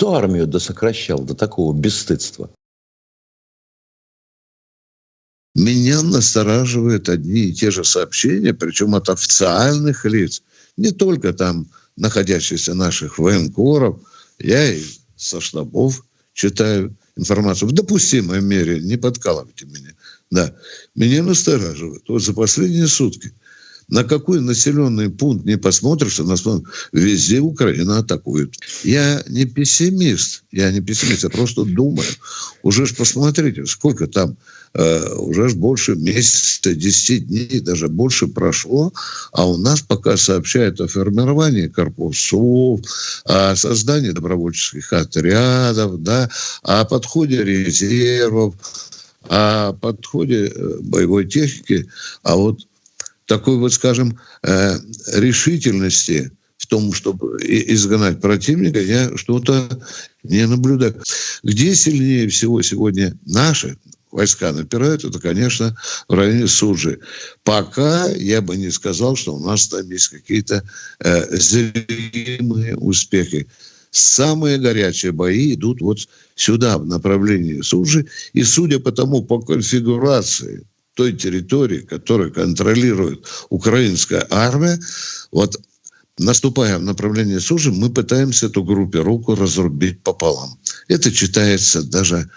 Кто армию досокращал до такого бесстыдства? Меня настораживают одни и те же сообщения, причем от официальных лиц, не только там находящихся наших военкоров, я и со штабов читаю информацию в допустимой мере, не подкалывайте меня. Да, меня настораживает. Вот за последние сутки на какой населенный пункт не посмотришь, на самом- везде Украина атакует. Я не пессимист, я не пессимист, я просто думаю. Уже ж посмотрите, сколько там, э, уже ж больше месяца, 10 дней, даже больше прошло, а у нас пока сообщают о формировании корпусов, о создании добровольческих отрядов, да, о подходе резервов, о подходе э, боевой техники, а вот такой вот, скажем, э, решительности в том, чтобы изгнать противника, я что-то не наблюдаю. Где сильнее всего сегодня наши войска напирают, это, конечно, в районе Суджи. Пока я бы не сказал, что у нас там есть какие-то э, зримые успехи. Самые горячие бои идут вот сюда, в направлении Суджи. И судя по тому, по конфигурации той территории, которую контролирует украинская армия, вот наступая в направлении Сужи, мы пытаемся эту группировку разрубить пополам. Это читается даже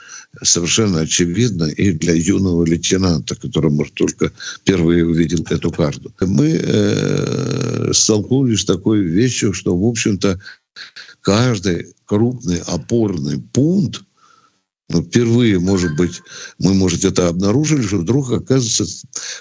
совершенно очевидно и для юного лейтенанта, который, может, только впервые увидел эту карту. Мы э, столкнулись с такой вещью, что, в общем-то, каждый крупный опорный пункт, впервые, может быть, мы, может, это обнаружили, что вдруг оказывается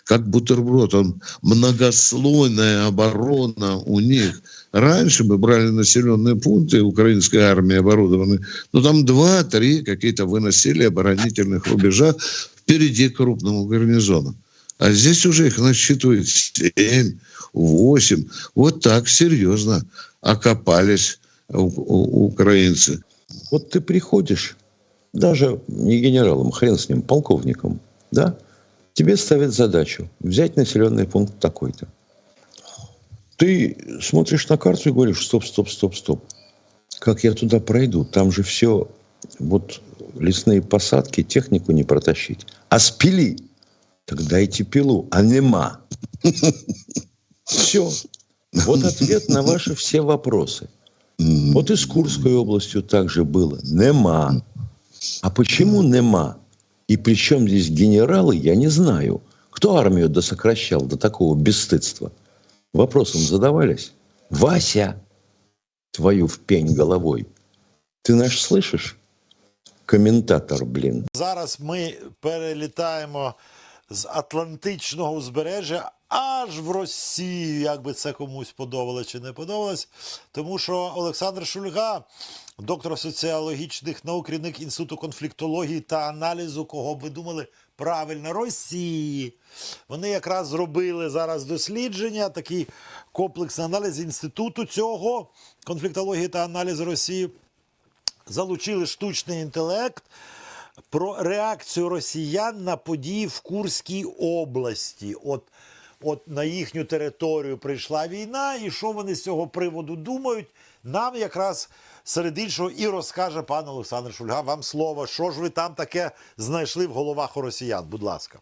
как бутерброд. Он многослойная оборона у них. Раньше мы брали населенные пункты украинской армии оборудованные, но там два-три какие-то выносили оборонительных рубежа впереди крупного гарнизона. А здесь уже их насчитывает 7, 8. Вот так серьезно окопались у- украинцы. Вот ты приходишь, даже не генералом, хрен с ним, полковником, да? Тебе ставят задачу взять населенный пункт такой-то. Ты смотришь на карту и говоришь, стоп, стоп, стоп, стоп. Как я туда пройду? Там же все, вот лесные посадки, технику не протащить. А спили? Так дайте пилу, а нема. Все. Вот ответ на ваши все вопросы. Вот и с Курской областью также было. Нема. А почему нема? И при чем здесь генералы, я не знаю. Кто армию досокращал до такого бесстыдства? Вопросом задавались? Вася, твою в пень головой. Ты наш слышишь? Комментатор, блин. Зараз ми перелітаємо з Атлантичного узбережжя аж в Росію, як би це комусь подобалось чи не подобалось. Тому що Олександр Шульга, доктор соціологічних наук, керівник інституту конфліктології та аналізу, кого б ви думали, правильно, Росії. Вони якраз зробили зараз дослідження, такий комплексний аналіз інституту цього конфліктології та аналізу Росії залучили штучний інтелект про реакцію росіян на події в Курській області. От, от на їхню територію прийшла війна, і що вони з цього приводу думають, нам якраз серед іншого і розкаже пан Олександр Шульга. Вам слово, що ж ви там таке знайшли в головах у росіян? Будь ласка.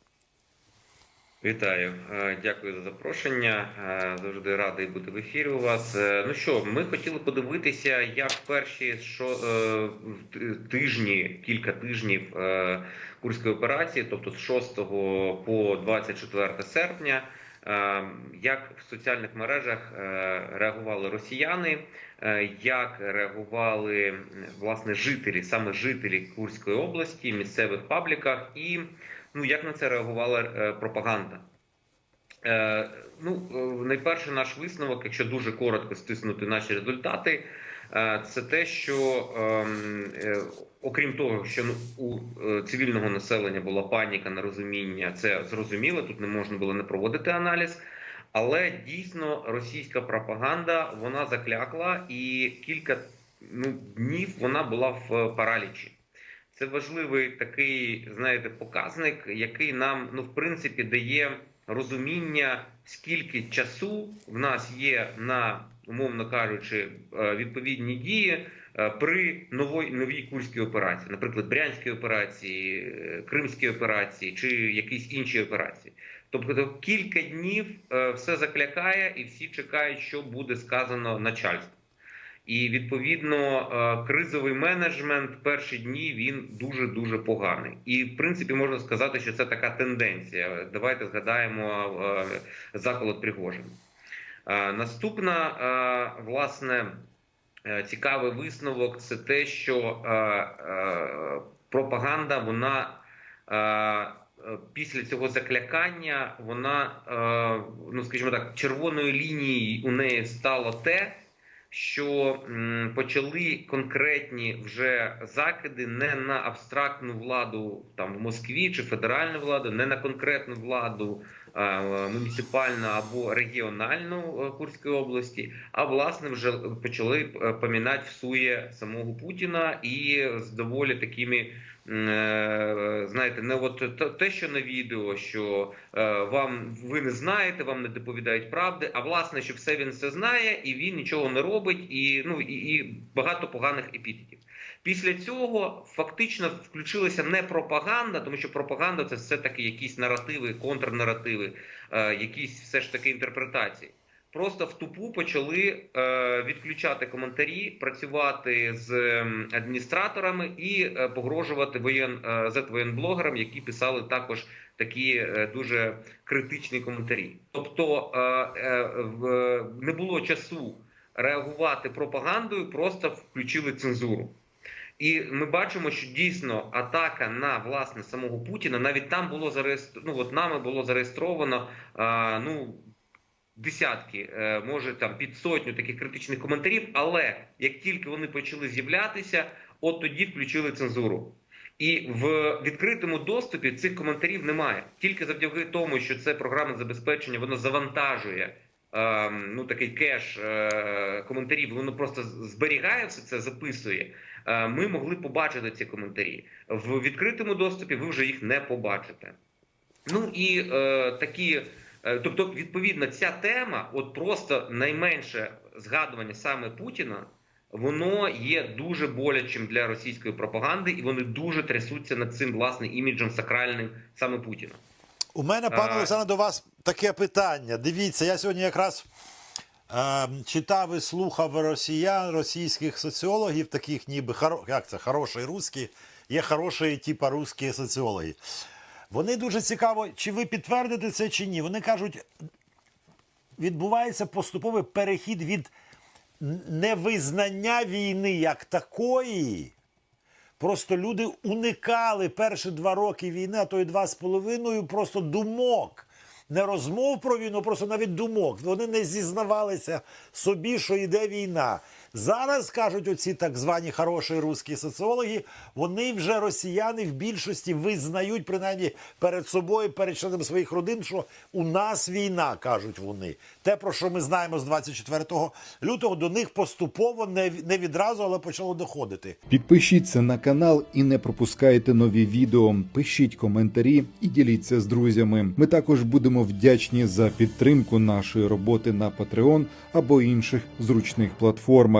Вітаю, Е, дякую за запрошення. Е, Завжди радий бути в ефірі у вас. Е, Ну що, ми хотіли подивитися, як перші що, тижні, кілька тижнів курської операції, тобто з 6 по 24 серпня, як в соціальних мережах е, реагували росіяни, е, як реагували власне жителі, саме жителі Курської області, місцевих пабліках і ну як на це реагувала е, пропаганда. Ну, найперше наш висновок, якщо дуже коротко стиснути наші результати, це те, що ем, е, окрім того, що ну, у е, цивільного населення була паніка, нерозуміння, це зрозуміло, тут не можна було не проводити аналіз. Але дійсно російська пропаганда вона заклякла, і кілька ну, днів вона була в паралічі. Це важливий такий, знаєте, показник, який нам, ну, в принципі, дає розуміння, скільки часу в нас є на, умовно кажучи, е, відповідні дії, Е, При новій новій курській операції, наприклад, Брянській операції, е, Кримській операції чи якісь інші операції. Тобто кілька днів все заклякає, і всі чекають, що буде сказано начальству. І відповідно кризовий менеджмент перші дні він дуже дуже поганий. І в принципі можна сказати, що це така тенденція. Давайте згадаємо заколот Пригожин. Е, Наступна е, власне е, цікавий висновок це те, що пропаганда вона. Після цього заклякання вона, ну скажімо так, червоною лінією у неї стало те, що почали конкретні вже закиди не на абстрактну владу там в Москві чи федеральну владу, не на конкретну владу муніципальну або регіональну е, Курської області, а власне вже почали е, помінати всує самого Путіна і з доволі такими. е, Знаєте, не от те- що на відео, що вам ви не знаєте, вам не доповідають правди. А власне, що все він все знає, і він нічого не робить, і ну і, і багато поганих епітетів. Після цього фактично включилася не пропаганда, тому що пропаганда це все таки якісь наративи, контрнаративи, е, якісь все ж таки інтерпретації. Просто в тупу почали е, відключати коментарі, працювати з адміністраторами і е, погрожувати воєн е, зетвоєнблогерам, які писали також такі е, дуже критичні коментарі. Тобто е, е, не було часу реагувати пропагандою, просто включили цензуру. І ми бачимо, що дійсно атака на власне самого Путіна навіть там було зареєстровано, ну от нами було зареєстровано а, ну десятки, е, може там під сотню таких критичних коментарів. Але як тільки вони почали з'являтися, от тоді включили цензуру. І в відкритому доступі цих коментарів немає. Тільки завдяки тому, що це програмне забезпечення, воно завантажує ну такий кеш е, коментарів. Воно просто зберігає все це, записує. Е, ми могли побачити ці коментарі в відкритому доступі. Ви вже їх не побачите. Ну і е, такі, тобто, відповідно, ця тема, от просто найменше згадування саме Путіна, воно є дуже болячим для російської пропаганди, і вони дуже трясуться над цим власне іміджем сакральним саме Путіна. У мене, пане А. Олександре, до вас таке питання. Дивіться, я сьогодні якраз е, читав і слухав росіян, російських соціологів, таких ніби хоро, як це, хороші русські, є хороші, типа русські соціологи. Вони дуже цікаво, чи ви підтвердите це чи ні. Вони кажуть, відбувається поступовий перехід від невизнання війни як такої. Просто люди уникали перші два роки війни, а то й два з половиною, просто думок. Не розмов про війну, просто навіть думок. Вони не зізнавалися собі, що йде війна. Зараз кажуть оці так звані хороші русські соціологи, вони вже росіяни в більшості визнають, принаймні перед собою, перед членами своїх родин, що у нас війна, кажуть вони. Те, про що ми знаємо з 24 лютого, до них поступово не, не відразу, але почало доходити. Підпишіться на канал і не пропускайте нові відео. Пишіть коментарі і діліться з друзями. Ми також будемо вдячні за підтримку нашої роботи на Patreon або інших зручних платформах.